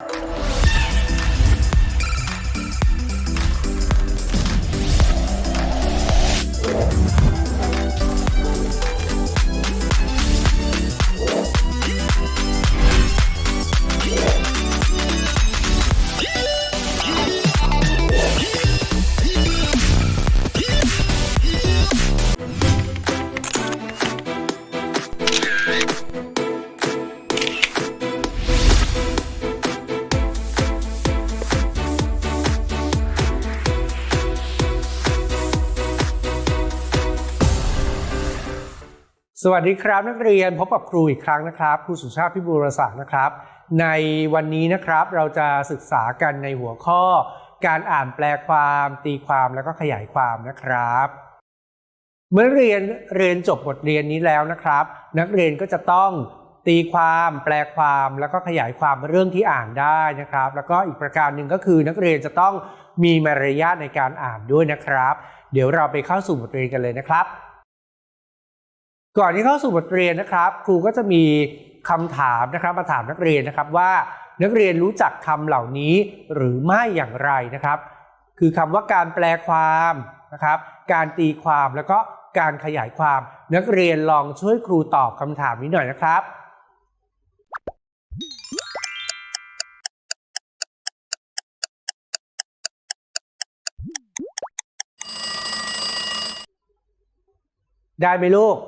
you สวัสดีครับนักเรียนพบกับครูอีกครั้งนะครับ ครูสุชาติพิบูลศักดิ์นะครับ ในวันนี้นะครับเราจะศึกษากันในหัวข้อ การอ่านแปลความตีความแล้วก็ขยายความนะครับ เมื่อเรียนเรียนจบบทเรียนนี้แล้วนะครับ นักเรียนก็จะต้องตีความแปลความแล้วก็ขยายความเรื่องที่อ่านได้นะครับ แล้วก็อีกประการหนึ่งก็คือนักเรียนจะต้องมีมารยาทในการอ่านด้วยนะครับ เดี๋ยวเราไปเข้าสู่บทเรียนกันเลยนะครับ ก่อนที่เข้าสู่บทเรียนนะครับ ครูก็จะมีคำถามนะครับมาถามนักเรียนนะครับว่านักเรียนรู้จักคำเหล่านี้หรือไม่อย่างไรนะครับ คือคำว่าการแปลความนะครับ การตีความแล้วก็การขยายความ นักเรียนลองช่วยครูตอบคำถามนี้หน่อยนะครับได้ไหมลูก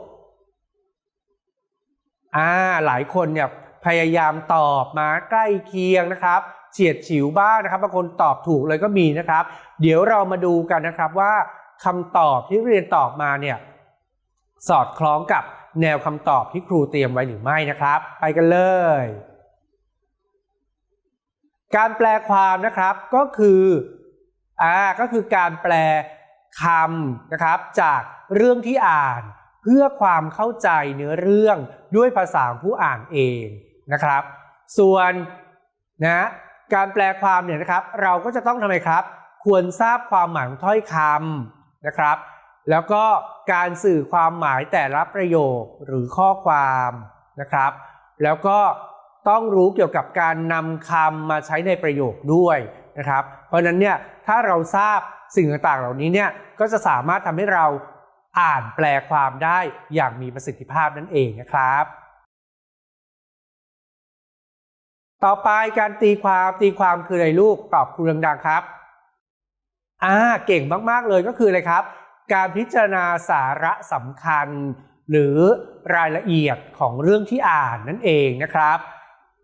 อ่าหลายคนเนี่ยพยายามตอบมาใกล้เคียงนะครับเฉียดฉิวบ้างนะครับบางคนตอบถูกเลยก็มีนะครับ เดี๋ยวเรามาดูกันนะครับว่าคำตอบที่เรียนตอบมาเนี่ยสอดคล้องกับแนวคำตอบที่ครูเตรียมไว้หรือไม่นะครับ ไปกันเลย การแปลความนะครับก็คืออ่าก็คือการแปลคำนะครับจากเรื่องที่อ่าน เพื่อความเข้าใจเนื้อเรื่องด้วยภาษาผู้อ่านเองนะครับ ส่วนนะการแปลความเนี่ยนะครับ เราก็จะต้องทำไมครับ ควรทราบความหมายของถ้อยคำนะครับ แล้วก็การสื่อความหมายแต่ละประโยคหรือข้อความนะครับ แล้วก็ต้องรู้เกี่ยวกับการนำคำมาใช้ในประโยคด้วยนะครับ เพราะฉะนั้นเนี่ยถ้าเราทราบสิ่งต่างๆ เหล่านี้เนี่ยก็จะสามารถทำให้เรา อ่านแปลความได้อย่างมีประสิทธิภาพนั่นเองนะครับ ต่อไปการตีความตีความคืออะไรลูกตอบครูดังๆครับอ่าเก่งมากๆเลยก็คืออะไรครับ การพิจารณาสาระสำคัญ หรือรายละเอียดของเรื่องที่อ่านนั่นเองนะครับ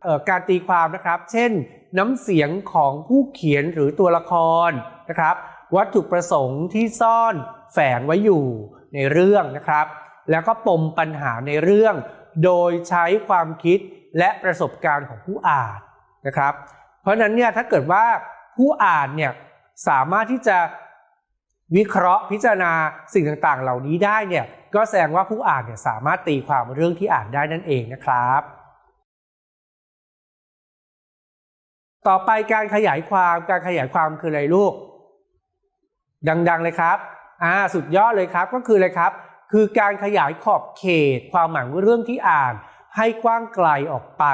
เอ่อการตีความนะครับ เช่น น้ำเสียงของผู้เขียนหรือตัวละครนะครับ วัตถุประสงค์ที่ซ่อนแฝงไว้อยู่ ในเรื่องนะครับ แล้วก็ปมปัญหาในเรื่อง โดยใช้ความคิดและประสบการณ์ของผู้อ่านนะครับ เพราะฉะนั้นเนี่ยถ้าเกิดว่าผู้อ่านเนี่ยสามารถที่จะวิเคราะห์พิจารณาสิ่งต่างๆ เหล่านี้ได้เนี่ยก็แสดงว่าผู้อ่านเนี่ยสามารถตีความเรื่องที่อ่านได้นั่นเองนะครับ ต่อไปการขยายความการขยายความคืออะไรลูก ดังๆเลยครับ อ่าสุดยอดเลยครับก็คืออะไรครับ คือการขยายขอบเขตความหมายเรื่องที่อ่าน ให้กว้างไกลออกไป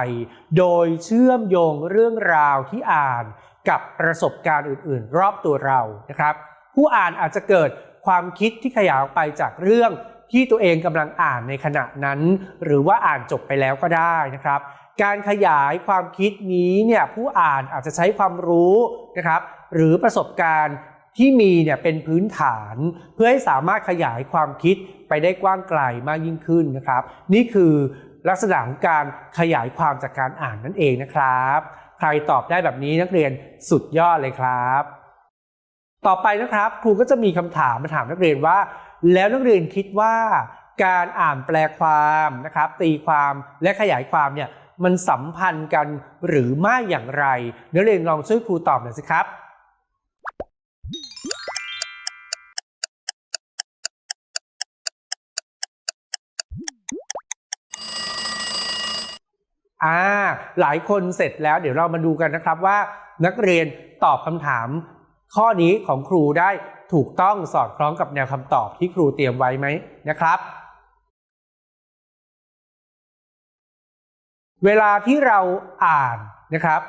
โดยเชื่อมโยงเรื่องราวที่อ่าน กับประสบการณ์อื่น ๆ รอบตัวเรานะครับ ผู้อ่านอาจจะเกิดความคิดที่ขยายออกไปจากเรื่องที่ตัวเองกำลังอ่านในขณะนั้น หรือว่าอ่านจบไปแล้วก็ได้นะครับ การขยายความคิดนี้เนี่ยผู้อ่านอาจจะใช้ความรู้นะครับ หรือประสบการณ์ ที่มีเนี่ยเป็นพื้นฐานเพื่อให้สามารถขยายความคิดไปได้กว้างไกลมากยิ่งขึ้นนะครับ นี่คือลักษณะของการขยายความจากการอ่านนั่นเองนะครับ ใครตอบได้แบบนี้นักเรียนสุดยอดเลยครับ ต่อไปนะครับครูก็จะมีคำถามมาถามนักเรียนว่า แล้วนักเรียนคิดว่าการอ่านแปลความนะครับ ตีความและขยายความเนี่ยมันสัมพันธ์กันหรือไม่อย่างไรนักเรียนลองช่วยครูตอบหน่อยสิครับ อ่าหลายคนเสร็จแล้วเดี๋ยวเรามาดูกันนะครับว่านักเรียนตอบคำถาม ข้อนี้ของครูได้ถูกต้องสอดคล้องกับแนวคำตอบที่ครูเตรียมไว้ไหมนะครับ เวลาที่เราอ่านนะครับ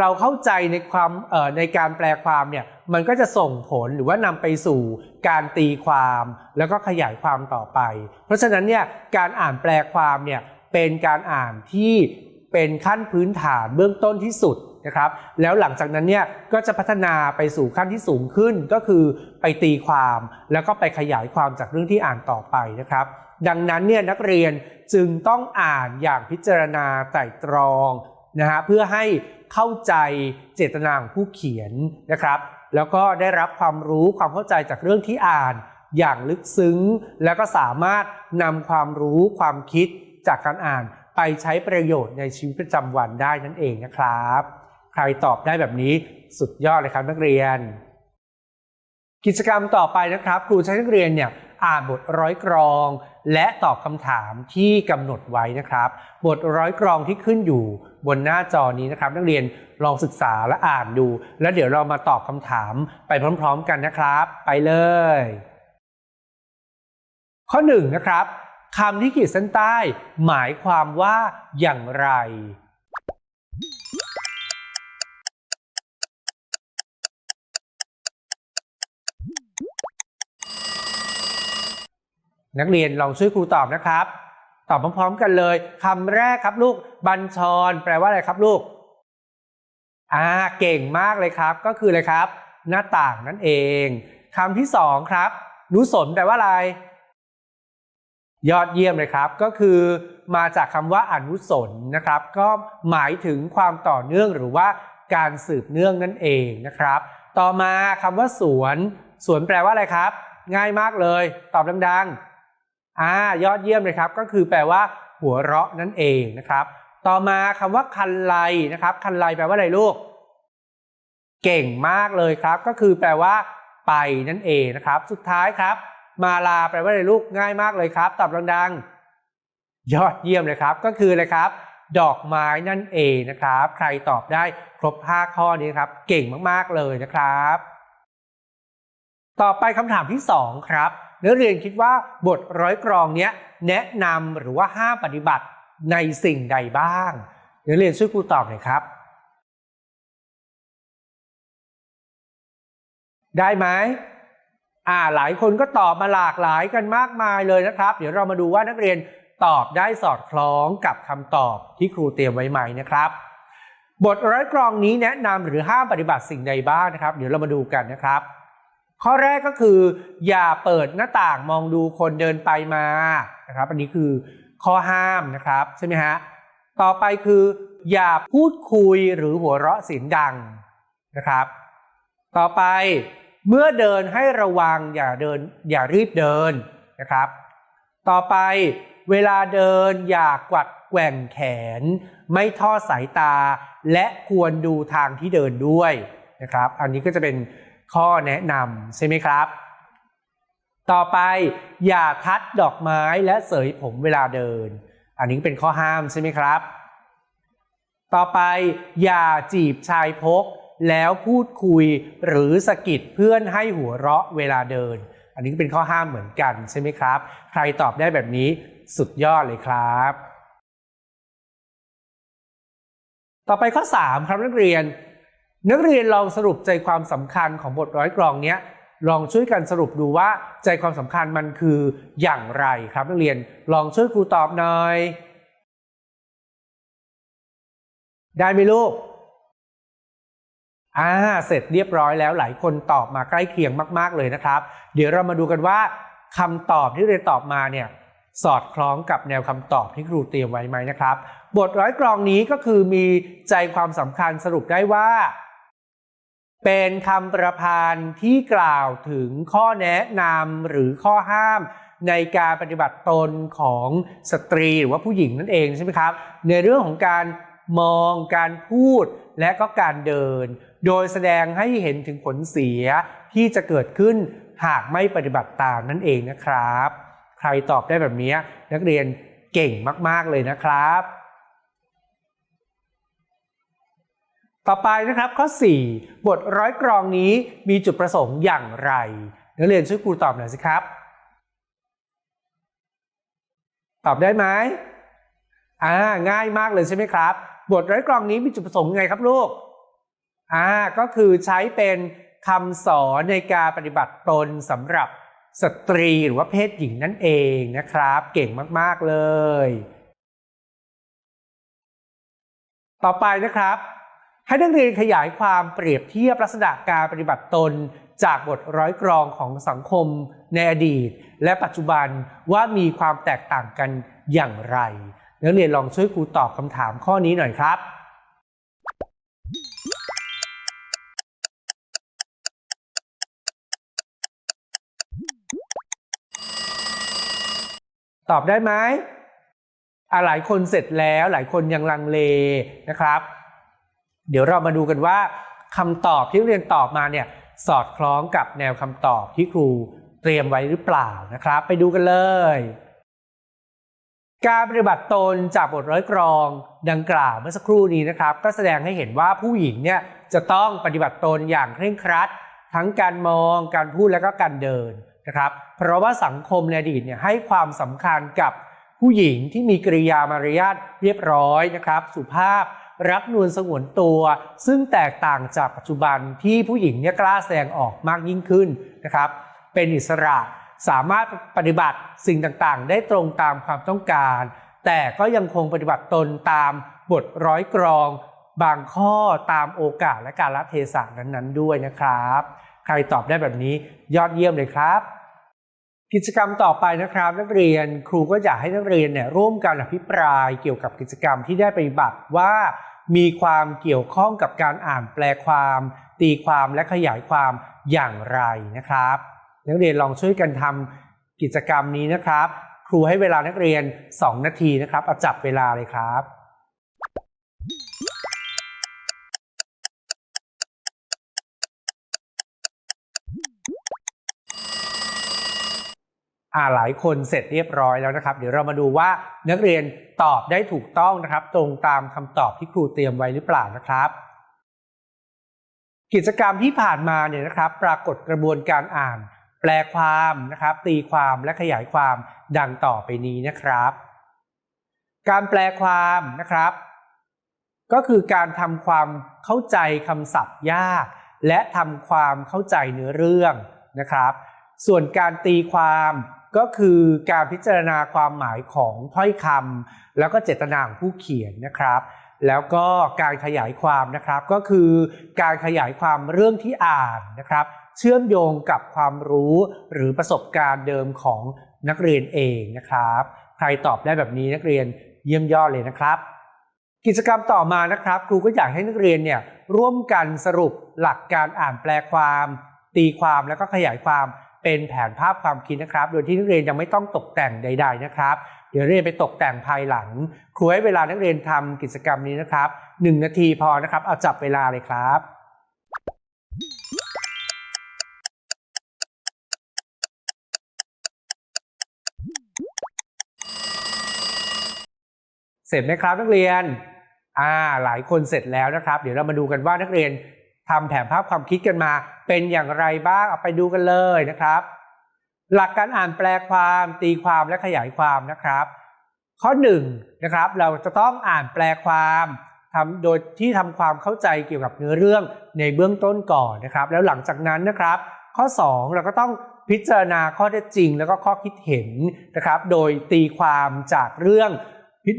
เราเข้าใจในความในการแปลความเนี่ยมันก็จะส่งผลหรือว่านำไปสู่การตีความแล้วก็ขยายความต่อไป เพราะฉะนั้นเนี่ยการอ่านแปลความเนี่ย เป็นการอ่านที่เป็นขั้นพื้นฐานเบื้องต้นที่สุดนะครับ แล้วหลังจากนั้นเนี่ยก็จะพัฒนาไปสู่ขั้นที่สูงขึ้นก็คือไปตีความ แล้วก็ไปขยายความจากเรื่องที่อ่านต่อไปนะครับ ดังนั้นเนี่ยนักเรียนจึงต้องอ่านอย่างพิจารณาไตร่ตรองนะฮะเพื่อให้เข้าใจเจตนาของผู้เขียนนะครับ แล้วก็ได้รับความรู้ความเข้าใจจากเรื่องที่อ่านอย่างลึกซึ้ง แล้วก็สามารถนำความรู้ความคิด จากการอ่านไปใช้ประโยชน์ในชีวิตประจำวันได้นั่นเองนะครับ ใครตอบได้แบบนี้สุดยอดเลยครับนักเรียน กิจกรรมต่อไปนะครับ ครูใช้นักเรียนเนี่ยอ่านบทร้อยกรอง และตอบคำถามที่กำหนดไว้นะครับ บทร้อยกรองที่ขึ้นอยู่บนหน้าจอนี้นะครับ นักเรียนลองศึกษาและอ่านดู แล้วเดี๋ยวเรามาตอบคำถามไปพร้อม ๆ กันนะครับ ไปเลย ข้อ1นนะครับ คำที่ขีดเส้นใต้หมายความว่าอย่างไร นักเรียนลองช่วยครูตอบนะครับ ตอบพร้อมๆกันเลยคำแรกครับลูก บัญชร แปลว่าอะไรครับลูกอ่าเก่งมากเลยครับ ก็คืออะไรครับ หน้าต่างนั่นเองคำที่สองครับ นุสนแปลว่าอะไร ยอดเยี่ยมเลยครับก็คือมาจากคำว่าอนุสนนะครับ ก็หมายถึงความต่อเนื่องหรือว่าการสืบเนื่องนั่นเองนะครับ ต่อมาคำว่าสวน สวนแปลว่าอะไรครับ ง่ายมากเลย ตอบดังๆอ่ายอดเยี่ยมเลยครับ ก็คือแปลว่า หัวเราะนั่นเองนะครับ ต่อมาคำว่าคันไลนะครับ คันไลแปลว่าอะไรลูก เก่งมากเลยครับ ก็คือแปลว่า ไปนั่นเองนะครับ สุดท้ายครับ มาลาแปลว่าอะไรลูกง่ายมากเลยครับ ตอบดังๆ ยอดเยี่ยมเลยครับ ก็คืออะไรครับ ดอกไม้นั่นเองนะครับ ใครตอบได้ครบ 5 ข้อนี้ครับ เก่งมากๆเลยนะครับ ต่อไปคำถามที่ 2 ครับนักเรียนคิดว่าบทร้อยกรองเนี้ยแนะนำหรือว่าห้ามปฏิบัติในสิ่งใดบ้างนักเรียนช่วยครูตอบหน่อยครับ ได้ไหม อ่าหลายคนก็ตอบมาหลากหลายกันมากมายเลยนะครับ เดี๋ยวเรามาดูว่านักเรียนตอบได้สอดคล้องกับคำตอบที่ครูเตรียมไว้ไหมนะครับ บทร้อยกรองนี้แนะนำหรือห้ามปฏิบัติสิ่งใดบ้างนะครับ เดี๋ยวเรามาดูกันนะครับ ข้อแรกก็คือ อย่าเปิดหน้าต่างมองดูคนเดินไปมานะครับ อันนี้คือข้อห้ามนะครับใช่ไหมฮะต่อไปคือ อย่าพูดคุยหรือหัวเราะเสียงดังนะครับ ต่อไป เมื่อเดินให้ระวังอย่าเดินอย่ารีบเดินนะครับ ต่อไปเวลาเดินอย่ากวัดแกว่งแขน ไม่ทอดสายตา และควรดูทางที่เดินด้วยนะครับ อันนี้ก็จะเป็นข้อแนะนำใช่ไหมครับ ต่อไปอย่าทัดดอกไม้และเสยผมเวลาเดิน อันนี้เป็นข้อห้ามใช่ไหมครับ ต่อไปอย่าจีบชายพก แล้วพูดคุยหรือสะกิดเพื่อนให้หัวเราะเวลาเดิน อันนี้ก็เป็นข้อห้ามเหมือนกันใช่ไหมครับ ใครตอบได้แบบนี้สุดยอดเลยครับ ต่อไปข้อ 3 ครับนักเรียน นักเรียนลองสรุปใจความสำคัญของบทร้อยกรองเนี้ยลองช่วยกันสรุปดูว่าใจความสำคัญมันคืออย่างไรครับนักเรียนลองช่วยครูตอบหน่อย ได้ไหมลูก อ่าเสร็จเรียบร้อยแล้วหลายคนตอบมาใกล้เคียงมาก ๆเลยนะครับ เดี๋ยวเรามาดูกันว่าคำตอบที่เรียนตอบมาเนี่ยสอดคล้องกับแนวคำตอบที่ครูเตรียมไว้ไหมนะครับ บทร้อยกรองนี้ก็คือมีใจความสำคัญสรุปได้ว่า เป็นคำประพันธ์ที่กล่าวถึงข้อแนะนำหรือข้อห้ามในการปฏิบัติตนของสตรีหรือว่าผู้หญิงนั่นเองใช่ไหมครับ ในเรื่องของการมองการพูดและก็การเดิน โดยแสดงให้เห็นถึงผลเสียที่จะเกิดขึ้นหากไม่ปฏิบัติตามนั่นเองนะครับ ใครตอบได้แบบนี้นักเรียนเก่งมาก ๆ เลยนะครับ ต่อไปนะครับข้อ 4 บทร้อยกรองนี้มีจุดประสงค์อย่างไร นักเรียนช่วยครูตอบหน่อยสิครับ ตอบได้ไหมอ่าง่ายมากเลยใช่ไหมครับ บทร้อยกรองนี้มีจุดประสงค์ยังไงครับลูก อ่าก็คือใช้เป็นคำสอนในการปฏิบัติตนสำหรับสตรีหรือว่าเพศหญิงนั่นเองนะครับ เก่งมากๆเลย ต่อไปนะครับ ให้นักเรียนขยายความเปรียบเทียบลักษณะการปฏิบัติตนจากบทร้อยกรองของสังคมในอดีต และปัจจุบันว่ามีความแตกต่างกันอย่างไร นักเรียนลองช่วยครูตอบคำถามข้อนี้หน่อยครับ ตอบได้ไหมอะหลายคนเสร็จแล้วหลายคนยังลังเลนะครับ เดี๋ยวเรามาดูกันว่าคำตอบที่เรียนตอบมาเนี่ยสอดคล้องกับแนวคำตอบที่ครูเตรียมไว้หรือเปล่านะครับ ไปดูกันเลย การปฏิบัติตนจากบทร้อยกรองดังกล่าวเมื่อสักครู่นี้นะครับ ก็แสดงให้เห็นว่าผู้หญิงเนี่ยจะต้องปฏิบัติตนอย่างเคร่งครัด ทั้งการมองการพูดและก็การเดิน นะครับเพราะว่าสังคมในอดีตเนี่ยให้ความสำคัญกับผู้หญิงที่มีกริยามารยาทเรียบร้อยนะครับ สุภาพรักนวลสงวนตัว ซึ่งแตกต่างจากปัจจุบันที่ผู้หญิงเนี่ยกล้าแสดงออกมากยิ่งขึ้นนะครับ เป็นอิสระสามารถปฏิบัติสิ่งต่างๆ ได้ตรงตามความต้องการ แต่ก็ยังคงปฏิบัติตนตามบทร้อยกรอง บางข้อตามโอกาสและการละเทศะนั้นๆด้วยนะครับ ใครตอบได้แบบนี้ยอดเยี่ยมเลยครับ กิจกรรมต่อไปนะครับ นักเรียนครูก็อยากให้นักเรียนเนี่ยร่วมกันอภิปรายเกี่ยวกับกิจกรรมที่ได้ปฏิบัติว่ามีความเกี่ยวข้องกับการอ่านแปลความ ตีความและขยายความอย่างไรนะครับ นักเรียนลองช่วยกันทำกิจกรรมนี้นะครับ ครูให้เวลานักเรียน 2 นาทีนะครับเอาจับเวลาเลยครับ อ่าหลายคนเสร็จเรียบร้อยแล้วนะครับ เดี๋ยวเรามาดูว่านักเรียนตอบได้ถูกต้องนะครับ ตรงตามคำตอบที่ครูเตรียมไว้หรือเปล่านะครับ กิจกรรมที่ผ่านมาเนี่ยนะครับ ปรากฏกระบวนการอ่าน แปลความนะครับ ตีความและขยายความดังต่อไปนี้นะครับ การแปลความนะครับ ก็คือการทำความเข้าใจคำศัพท์ยาก และทำความเข้าใจเนื้อเรื่องนะครับ ส่วนการตีความ ก็คือการพิจารณาความหมายของถ้อยคำแล้วก็เจตนาของผู้เขียนนะครับ แล้วก็การขยายความนะครับ ก็คือการขยายความเรื่องที่อ่านนะครับ เชื่อมโยงกับความรู้หรือประสบการณ์เดิมของนักเรียนเองนะครับ ใครตอบได้แบบนี้นักเรียนเยี่ยมยอดเลยนะครับ กิจกรรมต่อมานะครับ ครูก็อยากให้นักเรียนเนี่ยร่วมกันสรุปหลักการอ่านแปลความ ตีความแล้วก็ขยายความ เป็นแผนภาพความคิดนะครับ โดยที่นักเรียนยังไม่ต้องตกแต่งใด ๆนะครับ เดี๋ยวเรียนไปตกแต่งภายหลัง ครูให้เวลานักเรียนทำกิจกรรมนี้นะครับ 1 นาทีพอนะครับ เอาจับเวลาเลยครับเสร็จไหมครับนักเรียน อ่า หลายคนเสร็จแล้วนะครับ เดี๋ยวเรามาดูกันว่านักเรียน ทำแผนภาพความคิดกันมา เป็นอย่างไรบ้างเอาไปดูกันเลยนะครับ หลักการอ่านแปลความตีความและขยายความนะครับ ข้อ1นนะครับเราจะต้องอ่านแปลความทำโดยที่ทำความเข้าใจเกี่ยวกับเนื้อเรื่องในเบื้องต้นก่อนนะครับ แล้วหลังจากนั้นนะครับ ข้อ 2 เราก็ต้องพิจารณาข้อเท็จจริง แล้วก็ข้อคิดเห็นนะครับ โดยตีความจากเรื่อง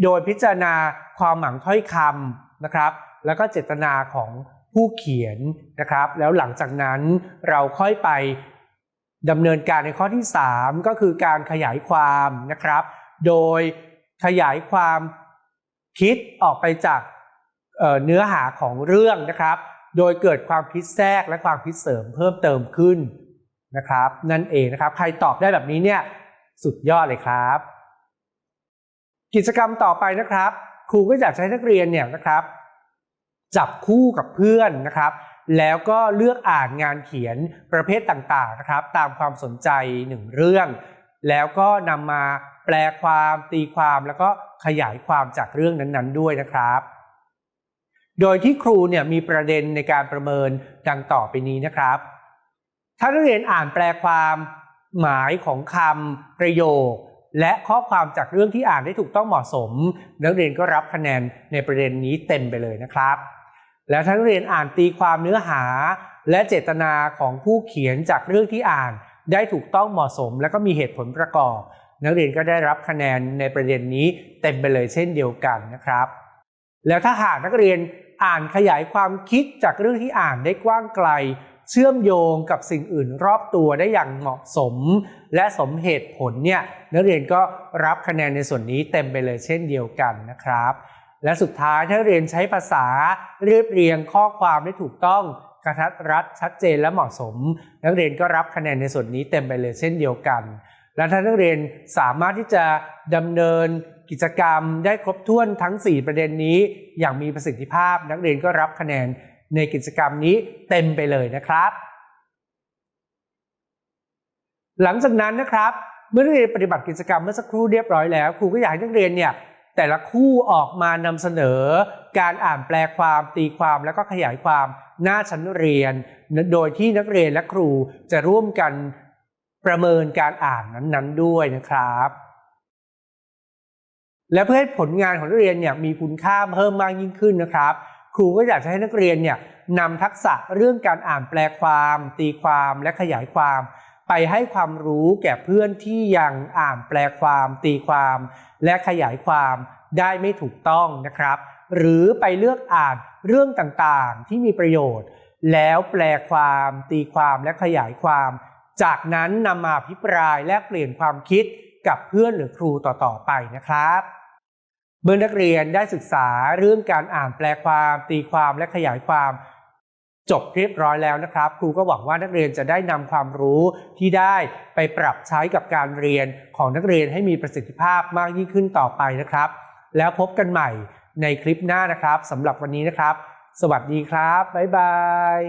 โดยพิจารณาความหมายถ้อยคำนะครับ แล้วก็เจตนาของ ผู้เขียนนะครับ แล้วหลังจากนั้นเราค่อยไปดำเนินการในข้อที่ 3 ก็คือการขยายความนะครับ โดยขยายความคิดออกไปจากเเนื้อหาของเรื่องนะครับ โดยเกิดความคิดแทรกและความคิดเสริมเพิ่มเติมขึ้นนะครับ นั่นเองนะครับ ใครตอบได้แบบนี้เนี่ยสุดยอดเลยครับ กิจกรรมต่อไปนะครับ ครูก็อยากจะให้นักเรียนเนี่ยนะครับ จับคู่กับเพื่อนนะครับ แล้วก็เลือกอ่านงานเขียนประเภทต่างๆนะครับ ตามความสนใจหนึ่งเรื่อง แล้วก็นำมาแปลความตีความแล้วก็ขยายความจากเรื่องนั้นๆด้วยนะครับ โดยที่ครูเนี่ยมีประเด็นในการประเมินดังต่อไปนี้นะครับ ถ้านักเรียนอ่านแปลความหมายของคำประโยค และข้อความจากเรื่องที่อ่านได้ถูกต้องเหมาะสม นักเรียนก็รับคะแนนในประเด็นนี้เต็มไปเลยนะครับ แล้วทั้งเรียนอ่านตีความเนื้อหา และเจตนาของผู้เขียนจากเรื่องที่อ่าน ได้ถูกต้องเหมาะสม และก็มีเหตุผลประกอบ นักเรียนก็ได้รับคะแนนในประเด็นนี้เต็มไปเลยเช่นเดียวกันนะครับ แล้วถ้าหากนักเรียนอ่านขยายความคิดจากเรื่องที่อ่านได้กว้างไกล เชื่อมโยงกับสิ่งอื่นรอบตัวได้อย่างเหมาะสม และสมเหตุผลเนี่ยนักเรียนก็รับคะแนนในส่วนนี้เต็มไปเลยเช่นเดียวกันนะครับ และสุดท้ายถ้าเรียนใช้ภาษาเรียบเรียงข้อความได้ถูกต้องกระทัดรัดชัดเจนและเหมาะสม นักเรียนก็รับคะแนนในส่วนนี้เต็มไปเลยเช่นเดียวกัน และถ้านักเรียนสามารถที่จะดำเนินกิจกรรมได้ครบถ้วนทั้ง 4 ประเด็นนี้ อย่างมีประสิทธิภาพ นักเรียนก็รับคะแนน ในกิจกรรมนี้เต็มไปเลยนะครับ หลังจากนั้นนะครับ เมื่อนักเรียนปฏิบัติกิจกรรมเมื่อสักครู่เรียบร้อยแล้วครูก็อยากให้นักเรียนเนี่ยแต่ละคู่ออกมานำเสนอ การอ่านแปลความตีความแล้วก็ขยายความหน้าชั้นเรียน โดยที่นักเรียนและครูจะร่วมกันประเมินการอ่านนั้นๆด้วยนะครับ และเพื่อให้ผลงานของนักเรียนเนี่ยมีคุณค่าเพิ่มมากยิ่งขึ้นนะครับ ครูก็อยากจะให้นักเรียนเนี่ยนำทักษะเรื่องการอ่านแปลความ ตีความและขยายความ ไปให้ความรู้แก่เพื่อนที่ยังอ่านแปลความ ตีความ และขยายความได้ไม่ถูกต้องนะครับ หรือไปเลือกอ่านเรื่องต่างๆที่มีประโยชน์ แล้วแปลความ ตีความและขยายความ จากนั้นนำมาอภิปรายแลกเปลี่ยนความคิดกับเพื่อนหรือครูต่อๆไปนะครับ เมื่อนักเรียนได้ศึกษาเรื่องการอ่านแปลความ ตีความและขยายความ จบเรียบร้อยแล้วนะครับ ครูก็หวังว่านักเรียนจะได้นำความรู้ที่ได้ไปปรับใช้กับการเรียนของนักเรียนให้มีประสิทธิภาพมากยิ่งขึ้นต่อไปนะครับ แล้วพบกันใหม่ในคลิปหน้านะครับสำหรับวันนี้นะครับ สวัสดีครับ บ๊ายบาย